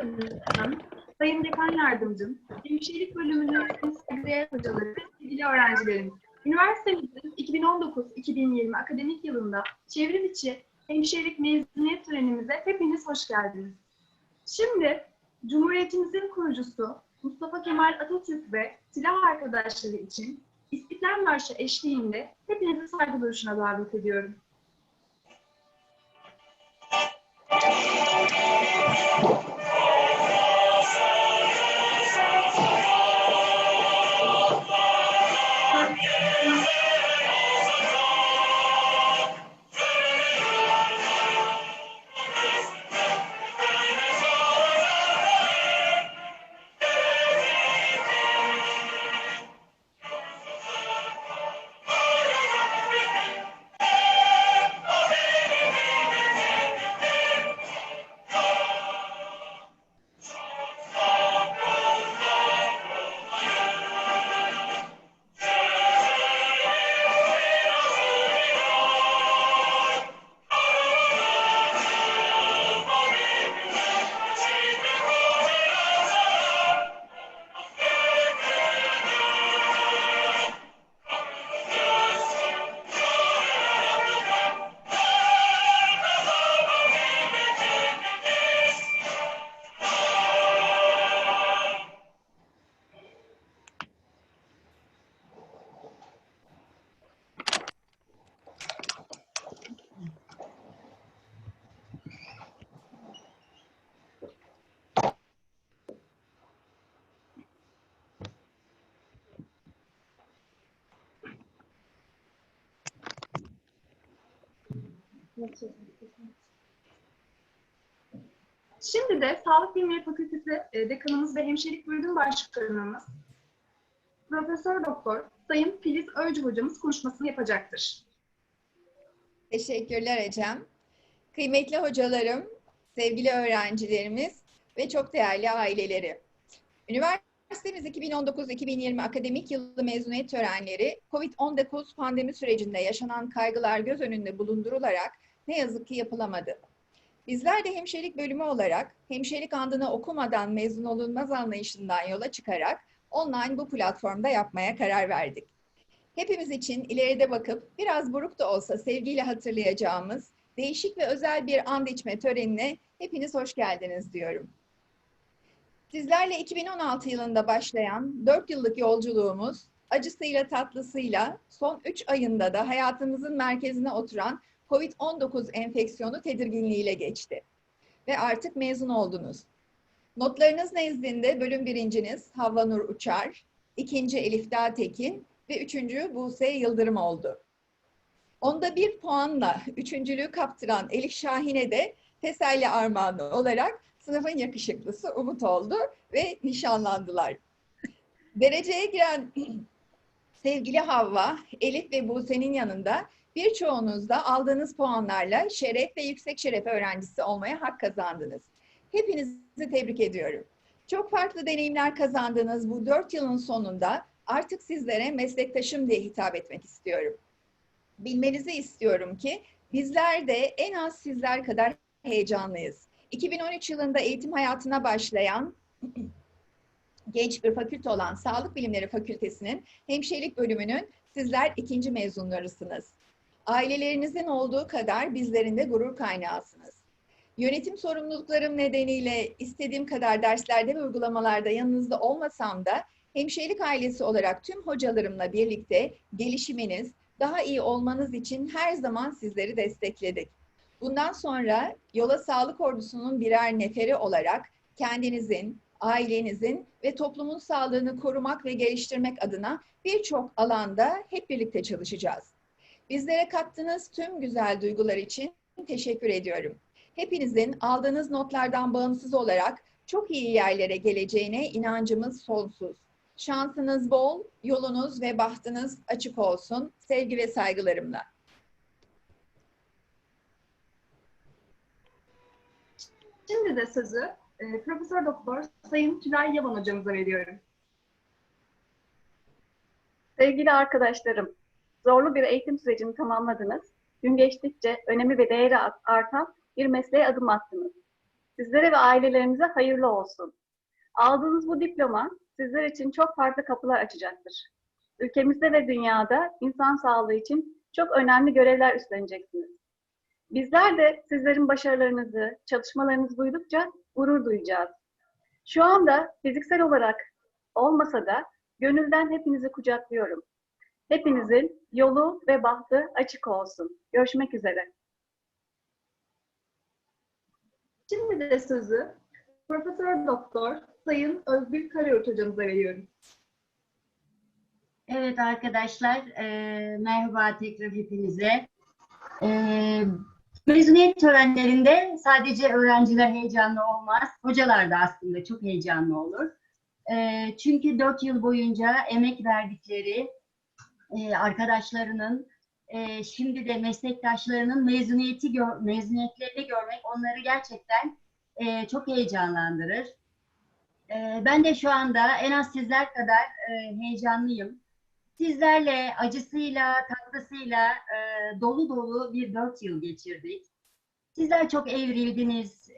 Başkanım, Sayın Dekan Yardımcım, Hemşirelik Bölümünün sevgili hocaları sevgili öğrencilerim. Üniversitemizin 2019-2020 akademik yılında çevrim içi hemşirelik mezuniyet törenimize hepiniz hoş geldiniz. Şimdi Cumhuriyetimizin kurucusu Mustafa Kemal Atatürk ve silah arkadaşları için İstiklal Marşı eşliğinde hepinizi saygı duruşuna davet ediyorum. Şimdi de Sağlık Bilimleri Fakültesi e, Dekanımız ve Hemşirelik Bölüm Başkanımız Profesör Doktor Sayın Filiz Öcü hocamız konuşmasını yapacaktır. Teşekkürler Ecem. Kıymetli hocalarım, sevgili öğrencilerimiz ve çok değerli aileleri. Üniversitemiz 2019-2020 akademik yılı mezuniyet törenleri COVID-19 pandemi sürecinde yaşanan kaygılar göz önünde bulundurularak ne yazık ki yapılamadı. Bizler de hemşirelik bölümü olarak hemşirelik andını okumadan mezun olunmaz anlayışından yola çıkarak online bu platformda yapmaya karar verdik. Hepimiz için ileride bakıp biraz buruk da olsa sevgiyle hatırlayacağımız değişik ve özel bir and içme törenine hepiniz hoş geldiniz diyorum. Sizlerle 2016 yılında başlayan 4 yıllık yolculuğumuz acısıyla tatlısıyla son 3 ayında da hayatımızın merkezine oturan COVID-19 enfeksiyonu tedirginliğiyle geçti. Ve artık mezun oldunuz. Notlarınız nezdinde bölüm birinciniz Havva Nur Uçar, ikinci Elif Dağ Tekin ve üçüncü Buse Yıldırım oldu. Onda bir puanla üçüncülüğü kaptıran Elif Şahin'e de teselli armağanı olarak sınıfın yakışıklısı Umut oldu ve nişanlandılar. Dereceye giren sevgili Havva, Elif ve Buse'nin yanında birçoğunuz da aldığınız puanlarla şeref ve yüksek şeref öğrencisi olmaya hak kazandınız. Hepinizi tebrik ediyorum. Çok farklı deneyimler kazandığınız bu dört yılın sonunda artık sizlere meslektaşım diye hitap etmek istiyorum. Bilmenizi istiyorum ki bizler de en az sizler kadar heyecanlıyız. 2013 yılında eğitim hayatına başlayan genç bir fakülte olan Sağlık Bilimleri Fakültesi'nin hemşirelik bölümünün sizler ikinci mezunlarısınız. Ailelerinizin olduğu kadar bizlerin de gurur kaynağısınız. Yönetim sorumluluklarım nedeniyle istediğim kadar derslerde ve uygulamalarda yanınızda olmasam da hemşirelik ailesi olarak tüm hocalarımla birlikte gelişiminiz, daha iyi olmanız için her zaman sizleri destekledik. Bundan sonra yola sağlık ordusunun birer neferi olarak kendinizin, ailenizin ve toplumun sağlığını korumak ve geliştirmek adına birçok alanda hep birlikte çalışacağız. Bizlere kattığınız tüm güzel duygular için teşekkür ediyorum. Hepinizin aldığınız notlardan bağımsız olarak çok iyi yerlere geleceğine inancımız sonsuz. Şansınız bol, yolunuz ve bahtınız açık olsun. Sevgi ve saygılarımla. Şimdi de sözü e, Profesör Doktor Sayın Tülay Yavan hocamıza veriyorum. Sevgili arkadaşlarım, zorlu bir eğitim sürecini tamamladınız. Gün geçtikçe önemi ve değeri artan bir mesleğe adım attınız. Sizlere ve ailelerinize hayırlı olsun. Aldığınız bu diploma sizler için çok farklı kapılar açacaktır. Ülkemizde ve dünyada insan sağlığı için çok önemli görevler üstleneceksiniz. Bizler de sizlerin başarılarınızı, çalışmalarınızı duydukça gurur duyacağız. Şu anda fiziksel olarak olmasa da gönülden hepinizi kucaklıyorum. Hepinizin yolu ve bahtı açık olsun. Görüşmek üzere. Şimdi de sözü Profesör Doktor Sayın Özgür Karayurt hocamıza veriyorum. Evet arkadaşlar, e, merhaba tekrar hepinize. E, mezuniyet törenlerinde sadece öğrenciler heyecanlı olmaz, hocalar da aslında çok heyecanlı olur. E, çünkü dört yıl boyunca emek verdikleri e, arkadaşlarının, e, şimdi de meslektaşlarının mezuniyeti mezuniyetlerini görmek onları gerçekten e, çok heyecanlandırır. Ben de şu anda en az sizler kadar heyecanlıyım sizlerle acısıyla, tatlısıyla dolu dolu bir dört yıl geçirdik. Sizler çok evrildiniz.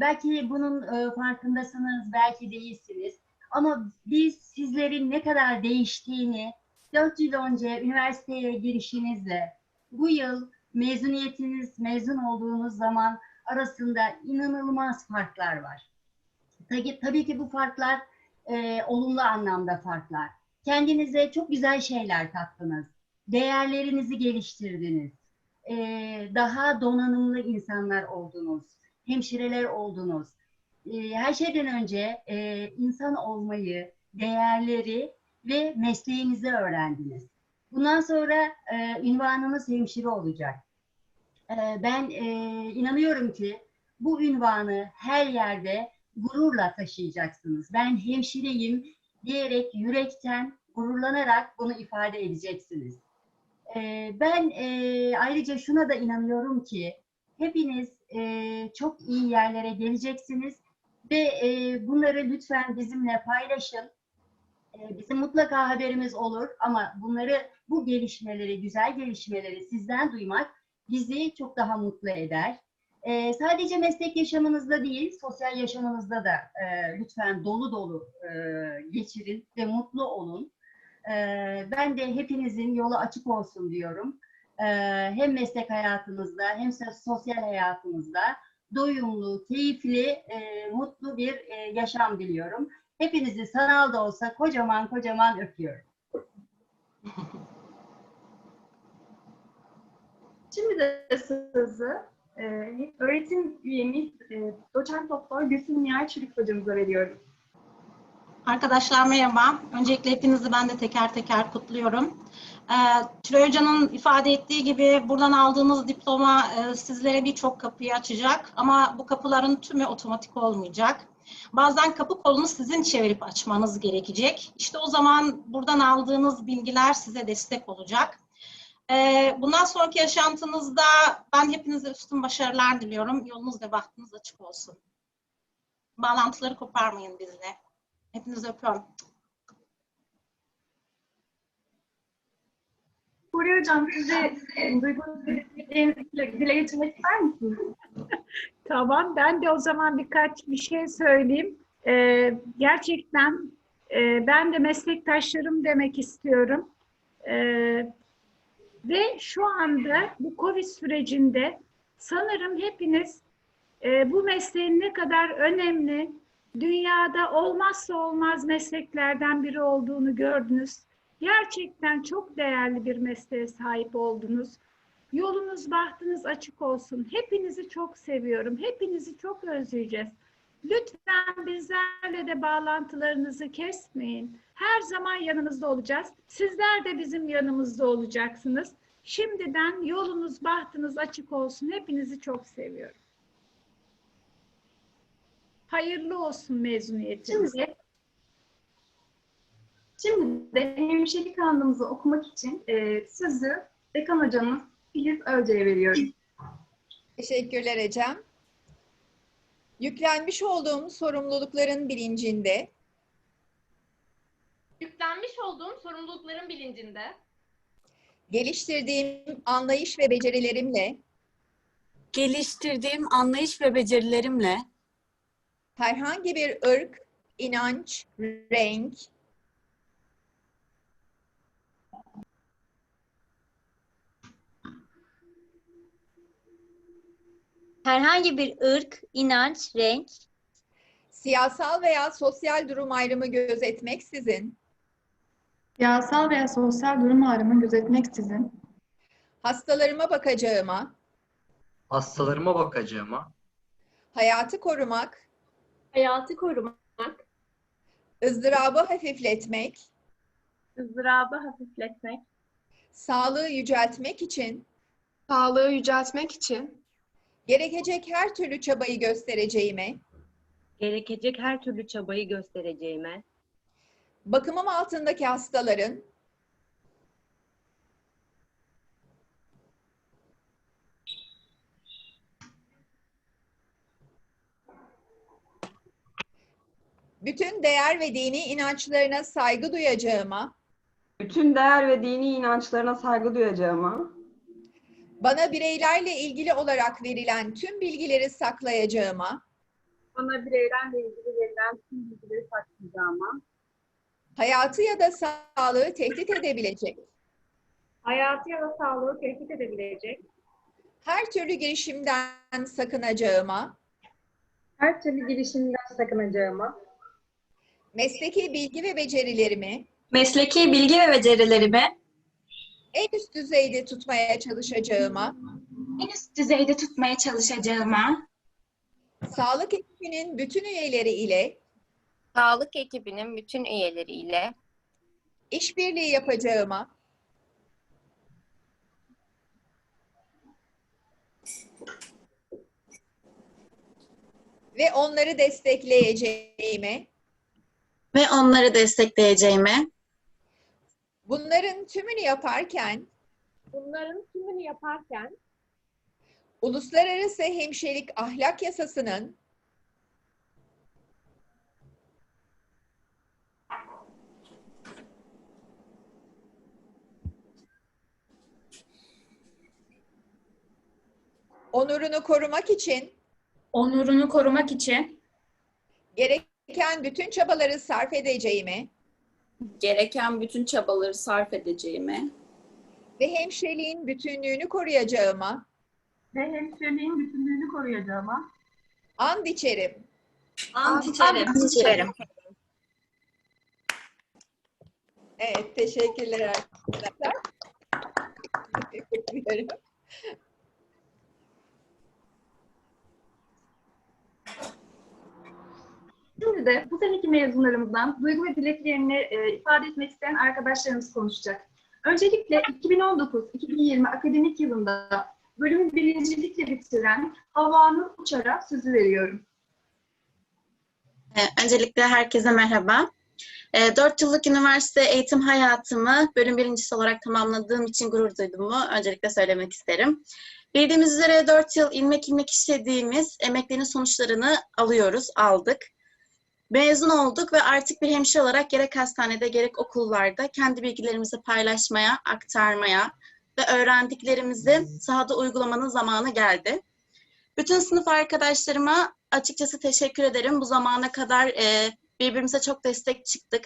Belki bunun farkındasınız, belki değilsiniz. Ama biz sizlerin ne kadar değiştiğini dört yıl önce üniversiteye girişinizle bu yıl mezuniyetiniz, mezun olduğunuz zaman arasında inanılmaz farklar var. Tabii, tabii ki bu farklar e, olumlu anlamda farklar. Kendinize çok güzel şeyler kattınız. Değerlerinizi geliştirdiniz. Ee, daha donanımlı insanlar oldunuz. Hemşireler oldunuz. Ee, her şeyden önce e, insan olmayı, değerleri ve mesleğinizi öğrendiniz. Bundan sonra e, ünvanınız hemşire olacak. Ee, ben e, inanıyorum ki bu ünvanı her yerde gururla taşıyacaksınız. Ben hemşireyim, diyerek yürekten gururlanarak bunu ifade edeceksiniz. Ee, ben e, ayrıca şuna da inanıyorum ki hepiniz e, çok iyi yerlere geleceksiniz ve e, bunları lütfen bizimle paylaşın. E, bizim mutlaka haberimiz olur ama bunları bu gelişmeleri, güzel gelişmeleri sizden duymak bizi çok daha mutlu eder. Ee, sadece meslek yaşamınızda değil, sosyal yaşamınızda da e, lütfen dolu dolu e, geçirin ve mutlu olun. E, ben de hepinizin yolu açık olsun diyorum. Hem meslek hayatınızda hem de sosyal hayatınızda doyumlu, keyifli, e, mutlu bir yaşam diliyorum. Hepinizi sanal da olsa kocaman kocaman öpüyorum. Şimdi de sözü e, öğretim üyemiz e, Doçent Doktor Gülsüm Nihal Çürük hocamıza veriyorum. Arkadaşlar merhaba. Öncelikle hepinizi ben de teker teker kutluyorum. Ee, Tülay Hoca'nın ifade ettiği gibi buradan aldığınız diploma e, sizlere birçok kapıyı açacak ama bu kapıların tümü otomatik olmayacak. Bazen kapı kolunu sizin çevirip açmanız gerekecek. İşte o zaman buradan aldığınız bilgiler size destek olacak. Ee, bundan sonraki yaşantınızda ben hepinize üstün başarılar diliyorum. Yolunuz ve bahtınız açık olsun. Bağlantıları koparmayın bizle. Hepinizi öpüyorum. Huri Hocam size e, dile dile getirmek ister misiniz? Tamam, ben de o zaman birkaç bir şey söyleyeyim. Ee, gerçekten e, ben de meslektaşlarım demek istiyorum. Ee, ve şu anda bu Covid sürecinde sanırım hepiniz e, bu mesleğin ne kadar önemli, dünyada olmazsa olmaz mesleklerden biri olduğunu gördünüz. Gerçekten çok değerli bir mesleğe sahip oldunuz. Yolunuz, bahtınız açık olsun. Hepinizi çok seviyorum. Hepinizi çok özleyeceğiz. Lütfen bizlerle de bağlantılarınızı kesmeyin. Her zaman yanınızda olacağız. Sizler de bizim yanımızda olacaksınız. Şimdiden yolunuz, bahtınız açık olsun. Hepinizi çok seviyorum. Hayırlı olsun mezuniyetiniz. Şimdi, de hemşirelik anlamımızı okumak için e, sözü Dekan Hocamız Filiz Ölce'ye veriyorum. Teşekkürler Ecem. Yüklenmiş olduğum sorumlulukların bilincinde Yüklenmiş olduğum sorumlulukların bilincinde geliştirdiğim anlayış ve becerilerimle geliştirdiğim anlayış ve becerilerimle herhangi bir ırk, inanç, renk, herhangi bir ırk, inanç, renk, siyasal veya sosyal durum ayrımı gözetmeksizin Siyasal veya sosyal durum ayrımı gözetmeksizin hastalarıma bakacağıma, Hastalarıma bakacağıma, hayatı korumak, Hayatı korumak, ızdırabı hafifletmek, ızdırabı hafifletmek, sağlığı yüceltmek için. Sağlığı yüceltmek için gerekecek her türlü çabayı göstereceğime, gerekecek her türlü çabayı göstereceğime, bakımım altındaki hastaların. Bütün değer ve dini inançlarına saygı duyacağıma, bütün değer ve dini inançlarına saygı duyacağıma, bana bireylerle ilgili olarak verilen tüm bilgileri saklayacağıma, bana bireylerle ilgili verilen tüm bilgileri saklayacağıma, hayatı ya da sağlığı tehdit edebilecek, hayatı ya da sağlığı tehdit edebilecek, her türlü girişimden sakınacağıma, her türlü girişimden sakınacağıma, mesleki bilgi ve becerilerimi. Mesleki bilgi ve becerilerimi en üst düzeyde tutmaya çalışacağıma, En üst düzeyde tutmaya çalışacağıma, sağlık ekibinin bütün üyeleri ile. Sağlık ekibinin bütün üyeleriyle işbirliği yapacağıma, ve onları destekleyeceğime, ve onları destekleyeceğime bunların tümünü yaparken bunların tümünü yaparken Uluslararası Hemşirelik Ahlak Yasası'nın onurunu korumak için onurunu korumak için gereken bütün çabaları sarf edeceğime gereken bütün çabaları sarf edeceğime ve hemşireliğin bütünlüğünü koruyacağıma ve hemşireliğin bütünlüğünü koruyacağıma, and içerim. ant içerim. Evet, teşekkürler arkadaşlar. Teşekkür ederim. Şimdi de bu seneki mezunlarımızdan duygu ve dileklerini e, ifade etmek isteyen arkadaşlarımız konuşacak. Öncelikle 2019-2020 akademik yılında bölümü birincilikle bitiren Havva Uçar'a sözü veriyorum. Ee, Öncelikle herkese merhaba. 4 yıllık üniversite eğitim hayatımı bölüm birincisi olarak tamamladığım için gurur duyduğumu öncelikle söylemek isterim. Bildiğimiz üzere 4 yıl ilmek ilmek işlediğimiz emeklerin sonuçlarını alıyoruz, aldık. Mezun olduk ve artık bir hemşire olarak gerek hastanede gerek okullarda kendi bilgilerimizi paylaşmaya, aktarmaya ve öğrendiklerimizi sahada uygulamanın zamanı geldi. Bütün sınıf arkadaşlarıma açıkçası teşekkür ederim. Bu zamana kadar e, birbirimize çok destek çıktık.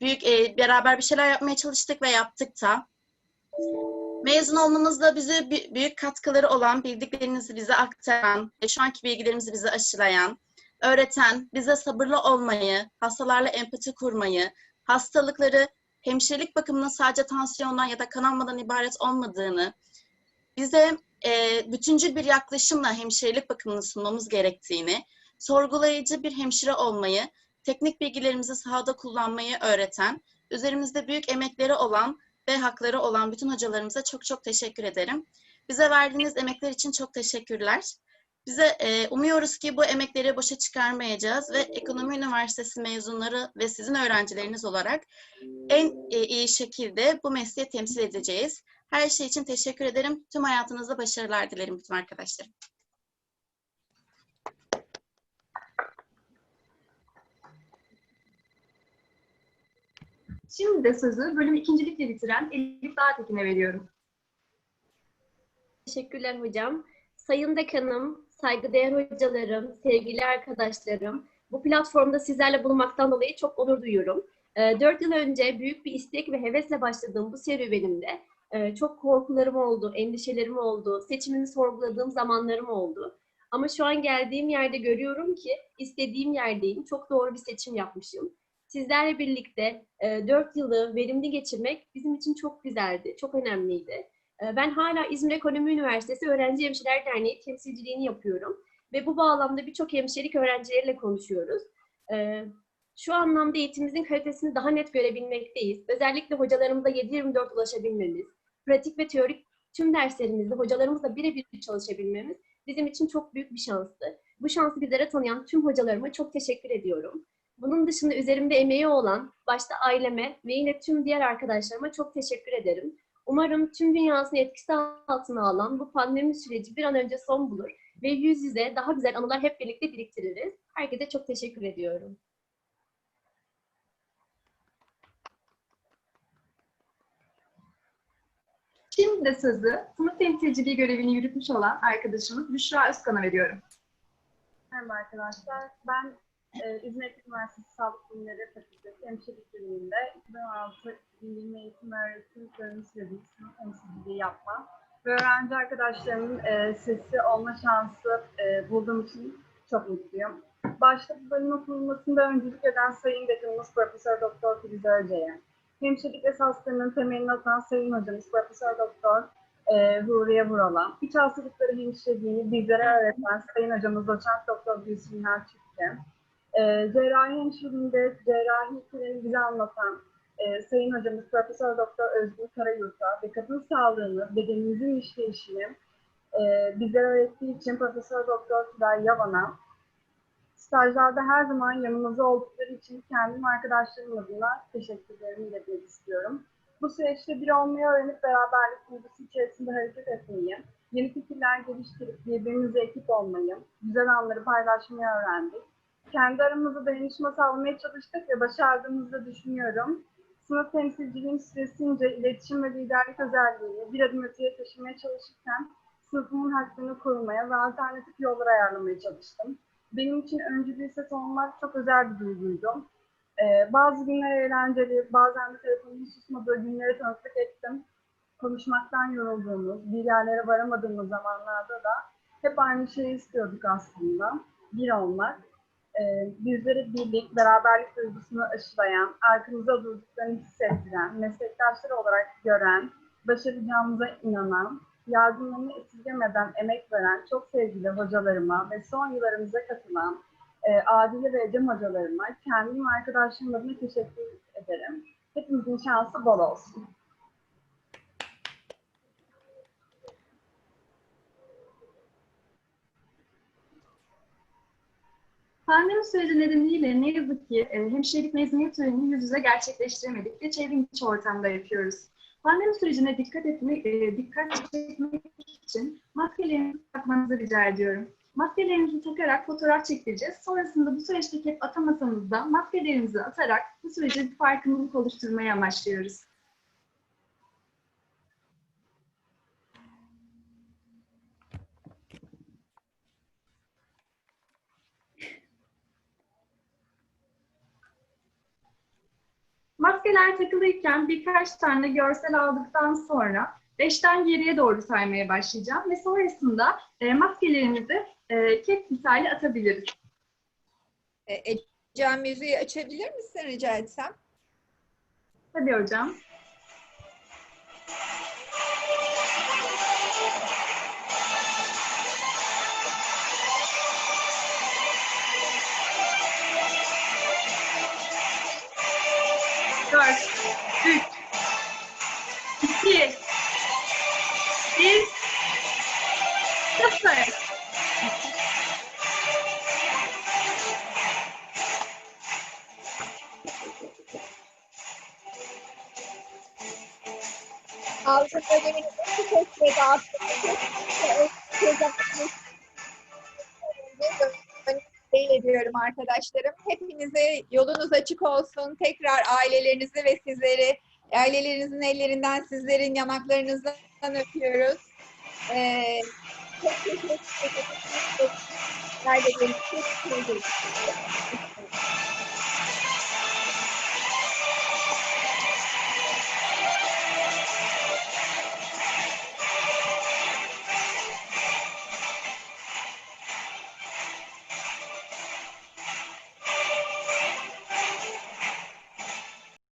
Büyük e, beraber bir şeyler yapmaya çalıştık ve yaptık da. Mezun olmamızda bize bü- büyük katkıları olan, bildiklerinizi bize aktaran, şu anki bilgilerimizi bize aşılayan, öğreten, bize sabırlı olmayı, hastalarla empati kurmayı, hastalıkları hemşirelik bakımının sadece tansiyondan ya da kanamadan ibaret olmadığını, bize e, bütüncül bir yaklaşımla hemşirelik bakımını sunmamız gerektiğini, sorgulayıcı bir hemşire olmayı, teknik bilgilerimizi sahada kullanmayı öğreten, üzerimizde büyük emekleri olan ve hakları olan bütün hocalarımıza çok çok teşekkür ederim. Bize verdiğiniz emekler için çok teşekkürler. Bize e, umuyoruz ki bu emekleri boşa çıkarmayacağız ve Ekonomi Üniversitesi mezunları ve sizin öğrencileriniz olarak en e, iyi şekilde bu mesleği temsil edeceğiz. Her şey için teşekkür ederim. Tüm hayatınızda başarılar dilerim bütün arkadaşlarım. Şimdi de sözü bölüm ikincilikle bitiren Elif Dağtekin'e veriyorum. teşekkürler hocam. Sayın dekanım, saygıdeğer hocalarım, sevgili arkadaşlarım, bu platformda sizlerle bulunmaktan dolayı çok onur duyuyorum. Ee, Dört yıl önce büyük bir istek ve hevesle başladığım bu serüvenimde e, çok korkularım oldu, endişelerim oldu, seçimimi sorguladığım zamanlarım oldu. Ama şu an geldiğim yerde görüyorum ki istediğim yerdeyim. Çok doğru bir seçim yapmışım. Sizlerle birlikte e, 4 yılı verimli geçirmek bizim için çok güzeldi, çok önemliydi. E, ben hala İzmir Ekonomi Üniversitesi Öğrenci Hemşireler Derneği temsilciliğini yapıyorum. Ve bu bağlamda birçok hemşirelik öğrencileriyle konuşuyoruz. E, şu anlamda eğitimimizin kalitesini daha net görebilmekteyiz. Özellikle hocalarımıza 7-24 ulaşabilmemiz, pratik ve teorik tüm derslerimizde hocalarımızla birebir çalışabilmemiz bizim için çok büyük bir şanstı. Bu şansı bizlere tanıyan tüm hocalarıma çok teşekkür ediyorum. Bunun dışında üzerimde emeği olan başta aileme ve yine tüm diğer arkadaşlarıma çok teşekkür ederim. Umarım tüm dünyasını etkisi altına alan bu pandemi süreci bir an önce son bulur ve yüz yüze daha güzel anılar hep birlikte biriktiririz. Herkese çok teşekkür ediyorum. Şimdi de sözü sınıf temsilciliği görevini yürütmüş olan arkadaşımız Büşra Özkan'a veriyorum. Merhaba arkadaşlar. Ben e, Üniversitesi Sağlık Bilimleri Fakültesi Hemşirelik Bölümünde 2016-2020 eğitim öğretim bölümü sürecinde sınıf temsilciliği yapma ve öğrenci arkadaşlarımın e, sesi olma şansı e, bulduğum için çok mutluyum. Başta bu bölümün kurulmasında öncülük eden Sayın Dekanımız Profesör Doktor Filiz Örce'ye, hemşirelik esaslarının temelini atan Sayın Hocamız Profesör Doktor e, Huriye Vural'a, iç hastalıkları hemşireliğini bizlere öğreten Sayın Hocamız Doçent Doktor Gülsün Çift'e, e, cerrahi hemşireliğinde cerrahi hikayelerini bize anlatan e, Sayın Hocamız Profesör Doktor Özgür Karayurt'a ve kadın sağlığını, bedenimizin işleyişini e, bizlere öğrettiği için Profesör Doktor Tülay Yavan'a, stajlarda her zaman yanımızda oldukları için kendim arkadaşlarım adına teşekkürlerimi iletmek istiyorum. Bu süreçte bir olmayı öğrenip beraberlik duygusu içerisinde hareket etmeyi, yeni fikirler geliştirip birbirimize ekip olmayı, güzel anları paylaşmayı öğrendik. Kendi aramızda dayanışma sağlamaya çalıştık ve başardığımızı düşünüyorum. Sınıf temsilciliğim süresince iletişim ve liderlik özelliğini bir adım öteye taşımaya çalışırken sınıfımın hakkını korumaya ve alternatif yollar ayarlamaya çalıştım. Benim için öncü bir ses olmak çok özel bir duyguydu. Ee, bazı günler eğlenceli, bazen de telefonun susmadığı günlere tanıklık ettim. Konuşmaktan yorulduğumuz, bir yerlere varamadığımız zamanlarda da hep aynı şeyi istiyorduk aslında. Bir olmak. Ee, bizleri birlik, beraberlik duygusunu aşılayan, arkamızda durduklarını hissettiren, meslektaşlar olarak gören, başaracağımıza inanan, yardımlarını esirgemeden emek veren çok sevgili hocalarıma ve son yıllarımıza katılan e, Adile ve Ecem hocalarıma kendim ve arkadaşlarım adına teşekkür ederim. Hepimizin şansı bol olsun. Pandemi süreci nedeniyle ne yazık ki e, hemşirelik mezuniyet törenini yüz yüze gerçekleştiremedik ve çevrim içi ortamda yapıyoruz. Pandemi sürecine dikkat etmek, e, dikkat çekmek için maskelerinizi takmanızı rica ediyorum. Maskelerinizi takarak fotoğraf çektireceğiz. Sonrasında bu süreçte hep atamasanız da maskelerimizi atarak bu sürece bir farkındalık oluşturmayı amaçlıyoruz. Maskeler takılıyken birkaç tane görsel aldıktan sonra 5'ten geriye doğru saymaya başlayacağım ve sonrasında e, maskelerimizi e, kek misali atabiliriz. E, Ecem müziği açabilir misin rica etsem? Tabii hocam. Bölümünü iki kesmeye dağıttık. Değil ediyorum arkadaşlarım. Hepinize yolunuz açık olsun. Tekrar ailelerinizi ve sizleri, ailelerinizin ellerinden, sizlerin yanaklarınızdan öpüyoruz. Ee, çok teşekkür ederim. Çok teşekkür ederim.